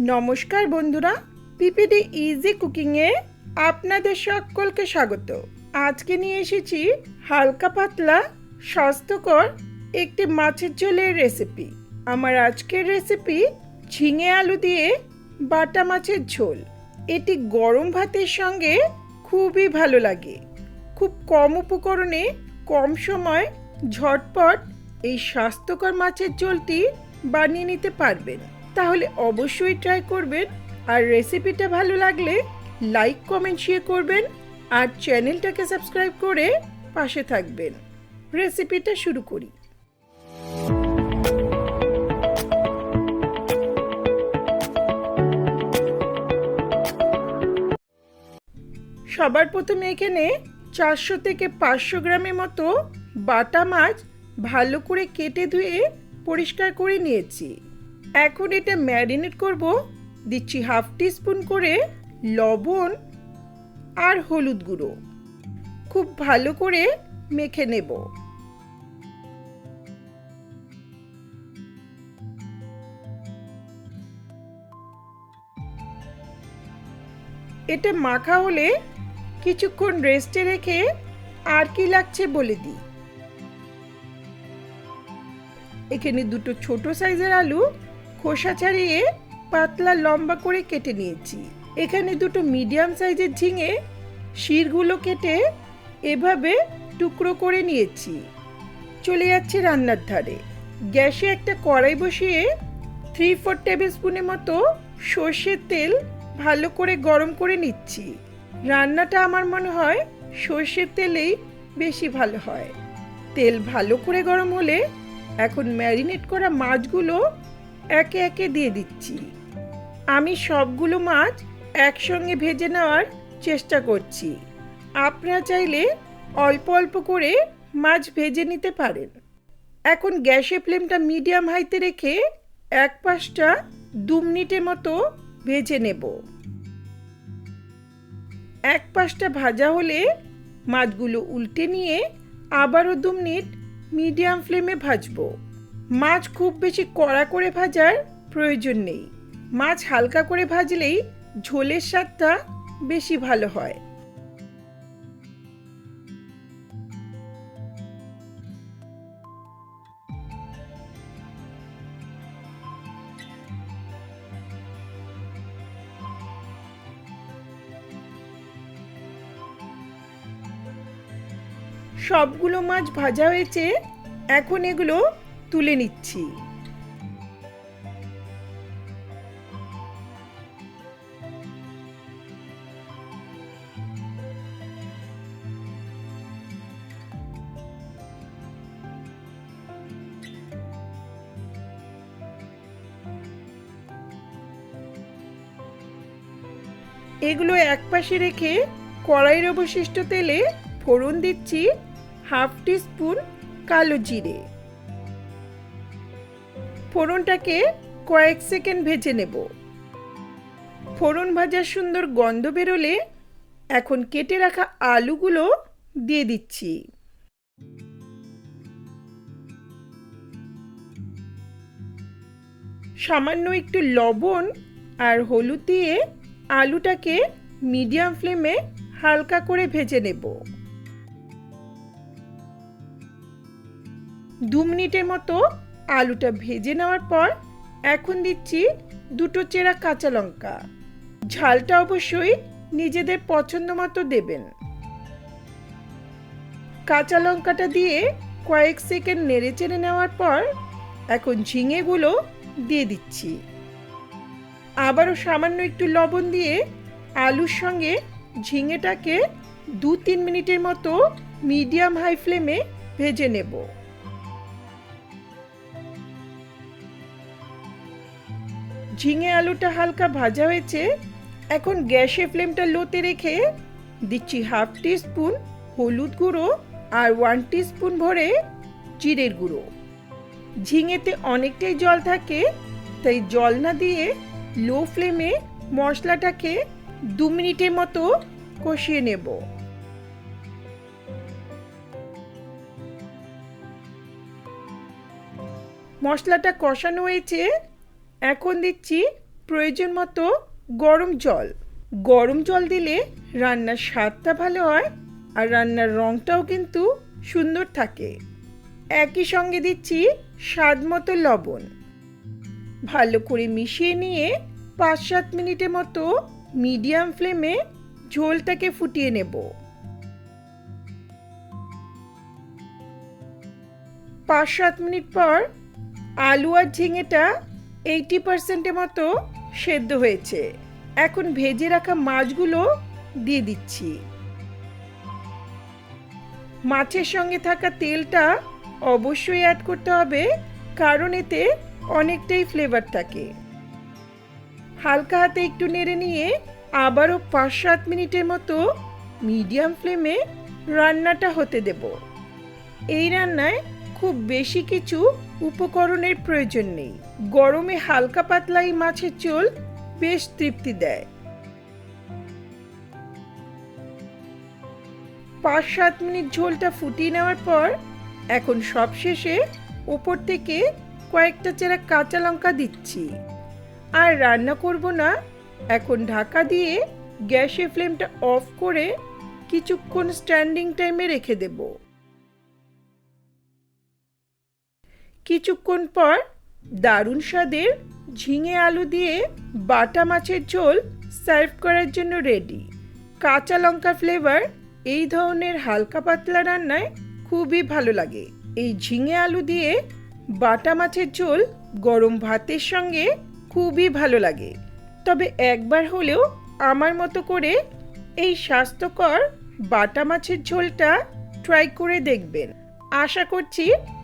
নমস্কার বন্ধুরা, PPD easy কুকিংয়ে আপনাদের সকলকে স্বাগত। আজকে নিয়ে এসেছি হালকা পাতলা, স্বাস্থ্যকর একটি মাছের ঝোলের রেসিপি আমার আজকের রেসিপি ঝিঙে আলু দিয়ে বাটা মাছের ঝোল। এটি গরম ভাতের সঙ্গে খুবই ভালো লাগে। খুব কম উপকরণে কম সময় ঝটপট এই স্বাস্থ্যকর মাছের ঝোলটি বানিয়ে নিতে পারবেন। তাহলে অবশ্যই ট্রাই করবেন। আর রেসিপিটা ভালো লাগলে লাইক কমেন্ট শেয়ার করবেন। আর চ্যানেলটাকে সাবস্ক্রাইব করে পাশে থাকবেন। রেসিপিটা শুরু করি। সবার প্রথমে এখানে চারশো থেকে পাঁচশো গ্রামের মতো বাটা মাছ ভালো করে কেটে ধুয়ে পরিষ্কার করে নিয়েছি। এখন এটা ম্যারিনেট করব, দিচ্ছি হাফ টিস্পুন করে লবণ আর হলুদ গুঁড়ো। খুব ভালো করে মেখে নেব। এটা মাখা হলে কিছুক্ষণ রেস্টে রেখে আর কি লাগছে বলে দিই। এখানে দুটো ছোট সাইজের আলু খোসা ছাড়িয়ে পাতলা লম্বা করে কেটে নিয়েছি। এখানে দুটো মিডিয়াম সাইজের ঝিঙে শিরগুলো কেটে এভাবে টুকরো করে নিয়েছি। চলে যাচ্ছে রান্নার ধারে। গ্যাসে একটা কড়াই বসিয়ে থ্রি ফোর টেবিল স্পুনের মতো সর্ষের তেল ভালো করে গরম করে নিচ্ছি। রান্নাটা আমার মনে হয় সর্ষের তেলেই বেশি ভালো হয়। তেল ভালো করে গরম হলে এখন ম্যারিনেট করা মাছগুলো একে একে দিয়ে দিচ্ছি। আমি সবগুলো মাছ একসঙ্গে ভেজে নেওয়ার চেষ্টা করছি। আপনারা চাইলে অল্প অল্প করে মাছ ভেজে নিতে পারেন। এখন গ্যাসে ফ্লেমটা মিডিয়াম হাইতে রেখে এক পাশটা দু মিনিটের মতো ভেজে নেব। এক পাশটা ভাজা হলে মাছগুলো উল্টে নিয়ে আবারও দু মিনিট মিডিয়াম ফ্লেমে ভাজবো। মাছ খুব বেশি কড়া করে ভাজার প্রয়োজন নেই। মাছ হালকা করে ভাজলেই ঝোলের স্বাদটা বেশি ভালো হয়। সবগুলো মাছ ভাজা হয়েছে, এখন এগুলো তুলে নিচ্ছি। এগুলো একপাশে রেখে কড়াইয়ের অবশিষ্ট তেলে ফোড়ন দিচ্ছি হাফ টি স্পুন কালো জিরে। ফোড়নটাকে কয়েক সেকেন্ড ভেজে নেব। ফোড়ন ভাজার সুন্দর গন্ধ বেরোলে এখন কেটে রাখা আলুগুলো দিয়ে দিচ্ছি। সামান্য একটু লবণ আর হলুদ দিয়ে আলুটাকে মিডিয়াম ফ্লেমে হালকা করে ভেজে নেব। দু মিনিটের মতো আলুটা ভেজে নেওয়ার পর এখন দিচ্ছি দুটো চেরা কাঁচা লঙ্কা। ঝালটা অবশ্যই নিজেদের পছন্দ মতো দেবেন। কাঁচা লঙ্কাটা দিয়ে কয়েক সেকেন্ড নেড়ে চেড়ে নেওয়ার পর এখন ঝিঙেগুলো দিয়ে দিচ্ছি। আবারও সামান্য একটু লবণ দিয়ে আলুর সঙ্গে ঝিঙেটাকে দু তিন মিনিটের মতো মিডিয়াম হাই ফ্লেমে ভেজে নেব। ঝিঙে আলুটা হালকা ভাজা হয়েছে, এখন গ্যাসে ফ্লেমটা লোতে রেখে দিচ্ছি হাফ স্পুন হলুদ গুঁড়ো আর ওয়ান স্পুন ভরে জিরের গুঁড়ো। ঝিঙেতে অনেকটাই জল থাকে, তাই জল না দিয়ে লো ফ্লেমে মশলাটাকে দু মিনিটের মতো কষিয়ে নেব। মশলাটা কষানো হয়েছে এখন দিচ্ছি প্রয়োজন মতো গরম জল। গরম জল দিলে রান্নার স্বাদটা ভালো হয় আর রান্নার রঙটাও কিন্তু সুন্দর থাকে। একই সঙ্গে দিচ্ছি স্বাদ মতো লবণ। ভালো করে মিশিয়ে নিয়ে পাঁচ সাত মিনিটের মতো মিডিয়াম ফ্লেমে ঝোলটাকে ফুটিয়ে নেব। পাঁচ সাত মিনিট পর আলু আর ঝিঙেটা এইটি পার্সেন্টের মতো সেদ্ধ হয়েছে। এখন ভেজে রাখা মাছগুলো দিয়ে দিচ্ছি। মাছের সঙ্গে থাকা তেলটা অবশ্যই অ্যাড করতে হবে, কারণ এতে অনেকটাই ফ্লেভার থাকে। হালকা হাতে একটু নেড়ে নিয়ে আবারও পাঁচ সাত মিনিটের মতো মিডিয়াম ফ্লেমে রান্নাটা হতে দেব। এই রান্নায় খুব বেশি কিছু উপকরণের প্রয়োজন নেই। গরমে হালকা পাতলা এই মাছের ঝোল বেশ তৃপ্তি দেয়। পাঁচ সাত মিনিট ঝোলটা ফুটিয়ে নেওয়ার পর এখন সবশেষে ওপর থেকে কয়েকটা চেরা কাঁচা লঙ্কা দিচ্ছি। আর রান্না করব না, এখন ঢাকা দিয়ে গ্যাসের ফ্লেমটা অফ করে কিছুক্ষণ স্ট্যান্ডিং টাইমে রেখে দেব। কিছুক্ষণ পর দারুণ স্বাদের ঝিঙে আলু দিয়ে বাটা মাছের ঝোল সার্ভ করার জন্য রেডি কাঁচা লঙ্কা ফ্লেভার এই ধরনের হালকা পাতলা রান্নায় খুবই ভালো লাগে। এই ঝিঙে আলু দিয়ে বাটা মাছের ঝোল গরম ভাতের সঙ্গে খুবই ভালো লাগে। তবে একবার হলেও আমার মতো করে এই স্বাস্থ্যকর বাটা মাছের ঝোলটা ট্রাই করে দেখবেন। আশা করছি